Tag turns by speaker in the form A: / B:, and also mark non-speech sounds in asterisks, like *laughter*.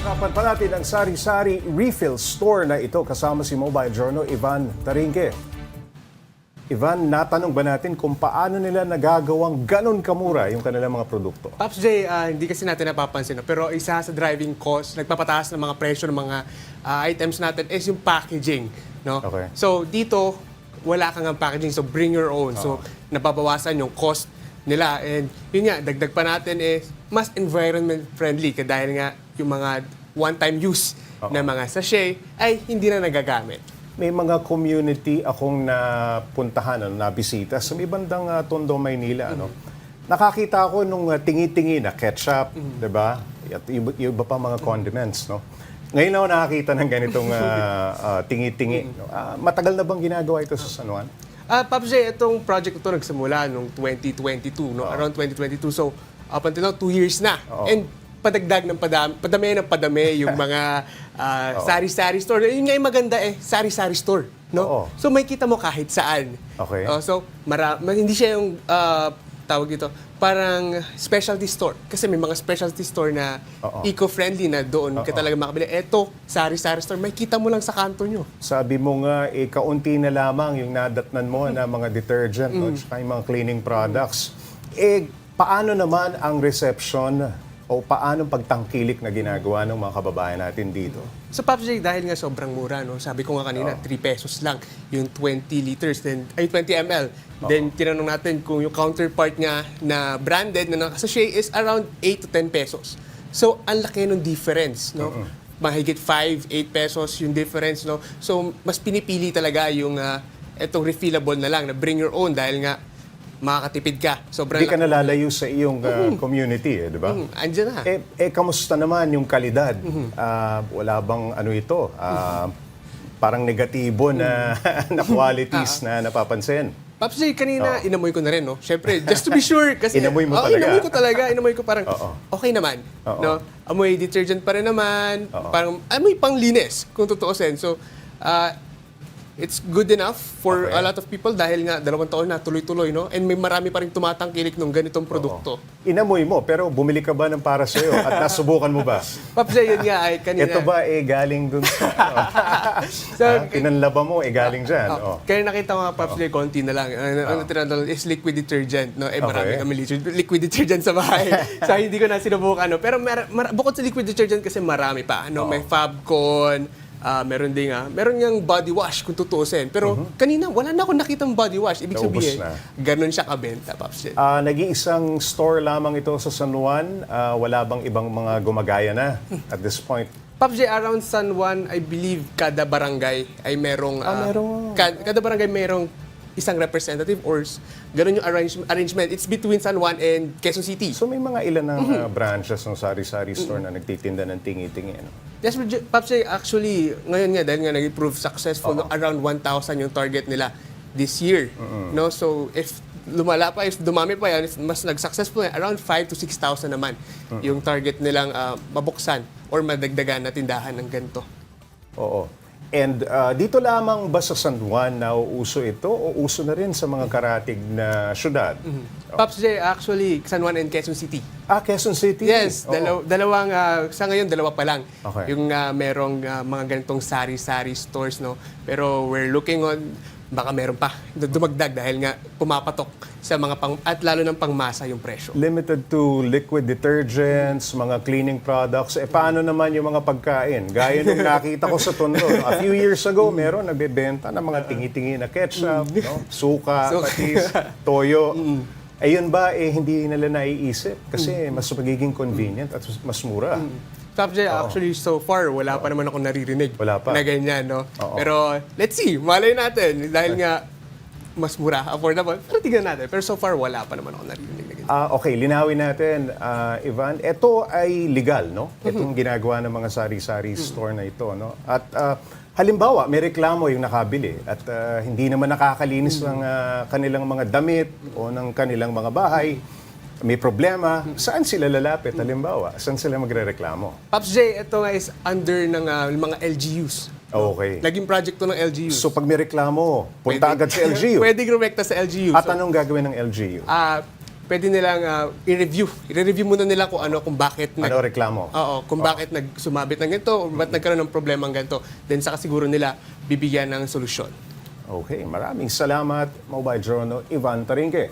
A: Kapan pa natin ang sari-sari refill store na ito kasama si Mobile Journal Ivan Tarinque. Ivan, natanong ba natin kung paano nila nagagawang ganon kamura yung kanilang mga produkto?
B: Pops J, ah, hindi kasi natin napapansin, no? pero isa sa driving cost, nagpapataas ng mga presyo ng mga ah, items natin is yung packaging. No?
A: Okay.
B: So dito, wala kang ang packaging, so bring your own. So nababawasan yung cost nila. And yun nga, dagdag pa natin is mas environment friendly ka dahil nga yung mga one-time use na mga sachet ay hindi na nagagamit.
A: May mga community akong napuntahan, ano, nabisita sa may bandang ah, Tondo, Maynila. Ano? Nakakita ako nung ah, tingi-tingi na ketchup, di ba? At iba, iba pa mga condiments. No? Ngayon ako nakakita ng ganitong ah, *laughs* ah, tingi-tingi. no? Ah, matagal na bang ginagawa ito sa San Juan?
B: Ah, Pops J, itong project ito nagsimula noong 2022, no? around 2022. So, up until now, two years na.
A: Oo.
B: And padagdag ng padami, padami ng padami yung mga *laughs* ah, sari-sari store. Yun nga yung maganda eh, sari-sari store. No?
A: Oo.
B: So, may kita mo kahit saan.
A: Okay.
B: Oh, so, mara- ma- hindi siya yung ah, tawag dito, parang specialty store. Kasi may mga specialty store na
A: Oo.
B: eco-friendly na doon ka talaga makabili. Eto, sari-sari store, may kita mo lang sa kanto nyo.
A: Sabi mo nga, eh, kaunti na lamang yung nadatnan mo na mga detergent no? tsaka yung mga cleaning products. Eh, paano naman ang reception o paano pagtangkilik na ginagawa ng mga kababayan natin dito?
B: Sa Pops J, dahil nga sobrang mura, no? sabi ko nga kanina, 3 pesos lang yung 20 liters, then, ay 20 ml. Then tinanong natin kung yung counterpart nga na branded na nakasashay is around 8 to 10 pesos. So, ang laki ng difference, no? Mahigit 5, 8 pesos yung difference, no? So, mas pinipili talaga yung ah, etong refillable na lang, na bring your own dahil nga makakatipid ka. Sobrang
A: Hindi ka nalalayo sa iyong uh, community, eh, di ba?
B: Mm, andyan na.
A: Eh, eh, kamusta naman yung kalidad? Ah, wala bang ano ito? Ah, parang negatibo na, *laughs* na qualities na napapansin.
B: Pops J, kanina inamoy ko na rin, no? Siyempre, just to be sure. Kasi,
A: Inamoy mo
B: Oo,
A: talaga?
B: Inamoy ko talaga. Inamoy ko parang,
A: Oo.
B: okay naman.
A: Oo.
B: No? Amoy detergent pa rin naman.
A: Oo.
B: Parang, amoy panglinis, kung tutuusin. So, ah, it's good enough for
A: Okay.
B: a lot of people dahil nga dalawang taon na tuloy-tuloy, no? And may marami pa rin tumatangkilik ng ganitong produkto.
A: Inamoy mo, pero bumili ka ba ng para sa'yo at nasubukan mo ba? *laughs*
B: Pops J, yun nga ay kanina.
A: Ito ba eh galing dun sa ano? *laughs*
B: So,
A: Ah, Pinanlaba mo eh galing dyan.
B: Oh,
A: Oh.
B: Kaya nakita ko nga, Pops J, konti na lang. Ano, ano tinatawag is liquid detergent. No? Eh, marami
A: Okay.
B: kami liquid, liquid detergent sa bahay. *laughs* so, hindi ko na sinubukan. No? Pero mer- mar- bukod sa liquid detergent kasi marami pa. No? May Fabcon, ah, meron din nga. Meron niyang body wash kung tutuusin. Pero kanina, wala na akong nakitang body wash. Ibig
A: Naubos
B: sabihin,
A: na.
B: ganun siya kabenta, Pops J.
A: Ah, nag-iisang store lamang ito sa San Juan. Ah, wala bang ibang mga gumagaya na *laughs* at this point?
B: Pops J, around San Juan, I believe kada barangay ay merong...
A: Ah,
B: ah,
A: merong-
B: ka- kada barangay merong isang representative or ganun yung arrange- arrangement. It's between San Juan and Quezon City.
A: So may mga ilan ng ah, branches ng sari-sari store na nagtitinda ng tingi-tingi. Ano?
B: Yes, Pops actually, ngayon nga, dahil nga nag-prove successful, no, around 1,000 yung target nila this year. No? So, if lumala pa, if dumami pa yan, if mas nag-successful yan, around 5 to 6,000 naman yung target nilang ah, mabuksan or madagdagan na tindahan ng ganito.
A: Oo. And ah, dito lamang ba sa San Juan na uso ito o uso na rin sa mga karatig na syudad?
B: Pops J, actually, San Juan and Quezon City.
A: Ah, Quezon City?
B: Yes, dalaw- dalawang, ah, sa ngayon, dalawa pa lang.
A: Okay.
B: Yung ah, merong ah, mga ganitong sari-sari stores, no? Pero we're looking on, baka meron pa, dumagdag dahil nga pumapatok sa mga pang, at lalo ng pangmasa yung presyo.
A: Limited to liquid detergents, mga cleaning products. Eh, paano naman yung mga pagkain? Gaya nung nakita ko sa Tondo. A few years ago, meron nagbebenta ng mga tingi-tingi na ketchup, no? *laughs*
B: suka,
A: patis, toyo. Ayun ba, eh, hindi nila naiisip? Kasi mas magiging convenient at mas mura.
B: Top J, actually, so far, wala pa naman ako naririnig
A: Wala pa.
B: na ganyan, no?
A: Oo.
B: Pero, let's see, malay natin. Dahil nga, mas mura, affordable. Pero tignan natin. Pero so far, wala pa naman ako naririnig na ganyan.
A: Ah, okay, linawin natin, ah, Ivan. Ito ay legal, no? Itong ginagawa ng mga sari-sari store na ito, no? At ah, halimbawa, may reklamo yung nakabili at ah, hindi naman nakakalinis ng ah, kanilang mga damit o ng kanilang mga bahay. May problema. Saan sila lalapit, halimbawa? Saan sila magrereklamo?
B: Pops J, ito nga is under ng ah, mga LGUs.
A: Okay.
B: Naging project to ng LGUs.
A: So pag may reklamo, punta agad sa LGU. *laughs*
B: Pwede rumekta sa LGU.
A: At
B: So,
A: anong gagawin ng LGU?
B: ah, pwede nilang ah, i-review. I-review muna nila kung ano, kung bakit nag,
A: Ano reklamo?
B: Oo, kung bakit nagsumabit ng ganito, o ba't nagkaroon ng problema ng ganito. Then saka siguro nila bibigyan ng solusyon.
A: Okay, maraming salamat, Mobile Journal, Ivan Tarinque.